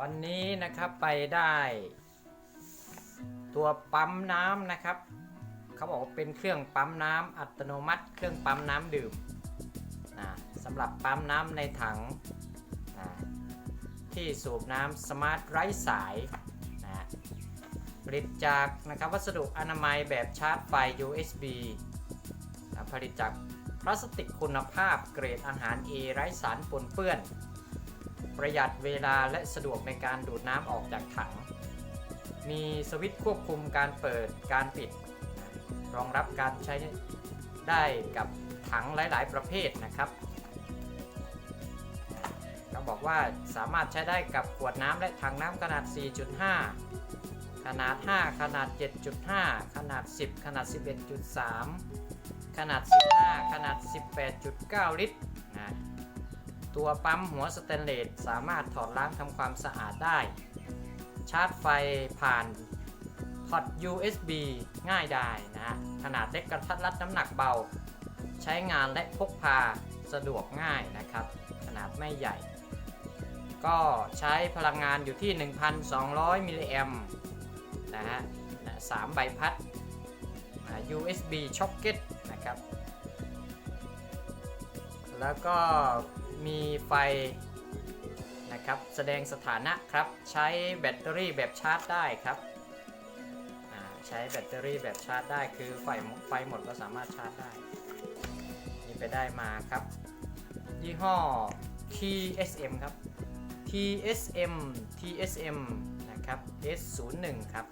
วันนี้นะครับไปได้ ตัวปั๊มน้ำนะครับ เขาบอกว่าเป็นเครื่องปั๊มน้ำอัตโนมัติ เครื่องปั๊มน้ำดื่มนะสำหรับปั๊มน้ำในถังนะที่สูบน้ำสมาร์ทไร้สายนะผลิตจากนะครับวัสดุอนามัยแบบชาร์จไฟ USB นะผลิตจากพลาสติกคุณภาพเกรดอาหาร A ไร้สารปนเปื้อน ประหยัดเวลาและสะดวกในการดูดน้ำออกจากถัง มีสวิตช์ควบคุมการเปิดการปิด รองรับการใช้ได้กับถังหลาย ๆ ประเภทนะครับเขาบอกว่าสามารถใช้ได้กับขวดน้ำและถังน้ำขนาด 4.5 ขนาด 5 ขนาด 7.5 ขนาด 10 ขนาด 11.3 ขนาด 15 ขนาด 18.9 ลิตรนะ ตัวปั๊มหัวสแตนเลสสามารถถอดล้างทำความสะอาดได้ ชาร์จไฟผ่านพอร์ต USB ง่ายได้นะฮะ ขนาดเล็กกระทัดรัดน้ำหนักเบา ใช้งานและพกพาสะดวกง่ายนะครับ ขนาดไม่ใหญ่ ก็ใช้พลังงานอยู่ที่ 1,200 มิลลิแอมนะฮะสามใบพัด USB socket นะครับ แล้วก็ มีไฟนะครับ แสดงสถานะครับ ใช้แบตเตอรี่แบบชาร์จได้ครับ ใช้แบตเตอรี่แบบชาร์จได้ คือไฟไฟหมดก็สามารถชาร์จได้ นี่ไปได้มาครับ ยี่ห้อ TSM ครับ TSM TSM นะครับ S01 ครับ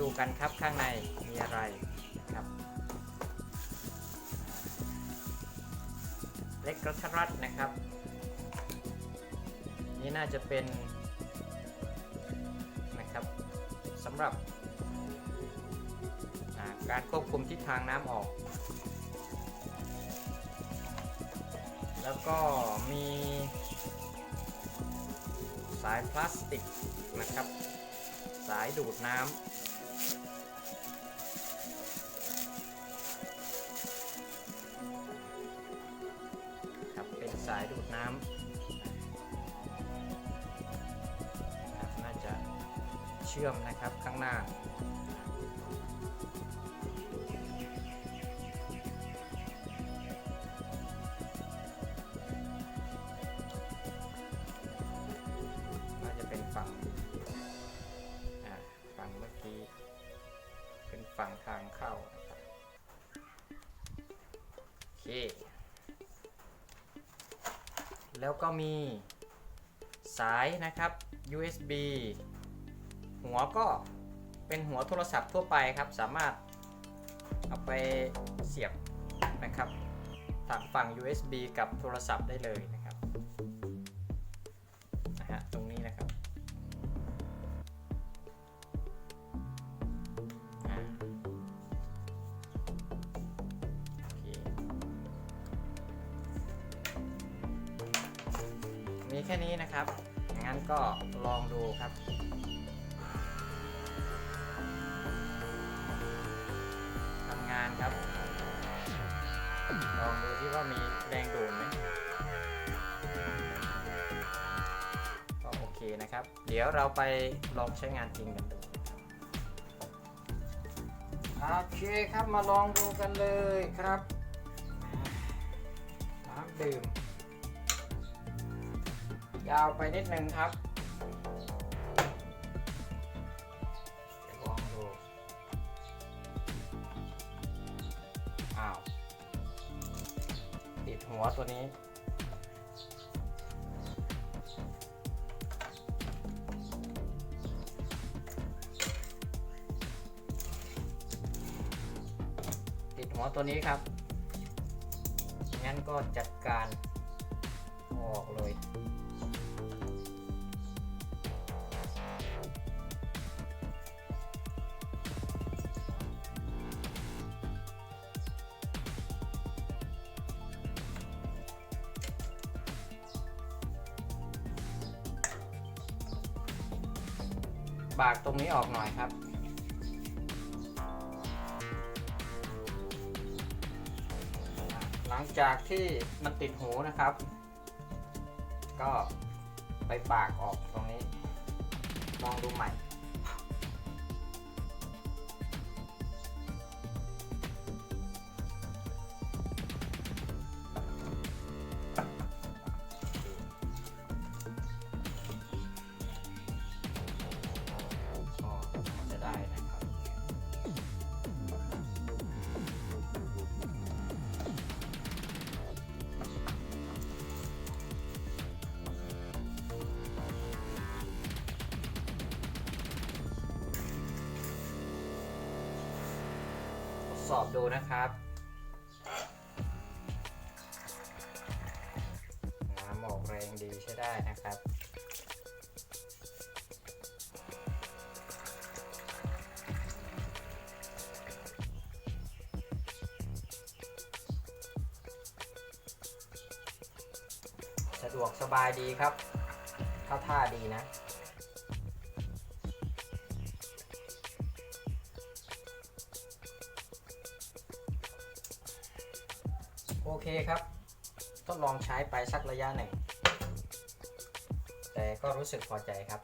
ดูกันครับข้างในมีอะไรนะครับ เล็กกระทัดรัดนะครับ นี่น่าจะเป็นนะครับสำหรับการควบคุมทิศทางน้ำออก แล้วก็มีสายพลาสติกนะครับ สายดูดน้ำายดูดน้ำครับน่าจะเชื่อมนะครับข้างหน้าน่าจะเป็นฝั่งฝั่งเมื่อกี้ เป็นฝั่งทางเข้านะครับโอเค แล้วก็มีสายนะครับ USB หัวก็เป็นหัวโทรศัพท์ทั่วไปครับ สามารถเอาไปเสียบนะครับทางฝั่ง USB กับโทรศัพท์ได้เลยนะครับ แค่นี้นะครับงั้นก็ลองดูครับทำงานครับ ลองดูที่ว่ามีแรงดูดไหมก็โอเคนะครับ เดี๋ยวเราไปลองใช้งานจริงกันดูโอเคครับมาลองดูกันเลยครับน้ำดื่ม ยาวไปนิดนึงครับลองดู อ้าว ติดหัวตัวนี้ติดหัวตัวนี้ครับ งั้นก็จัดการออกเลย บากตรงนี้ออกหน่อยครับ หลังจากที่มันติดหูนะครับ ก็ไปปากออกตรงนี้ ลองดูใหม่ สอบดูนะครับน้ำออกแรงดีใช้ได้นะครับสะดวกสบายดีครับ เข้าท่าดีนะ เคครับ ทดลองใช้ไปสักระยะหนึ่ง แต่ก็รู้สึกพอใจครับ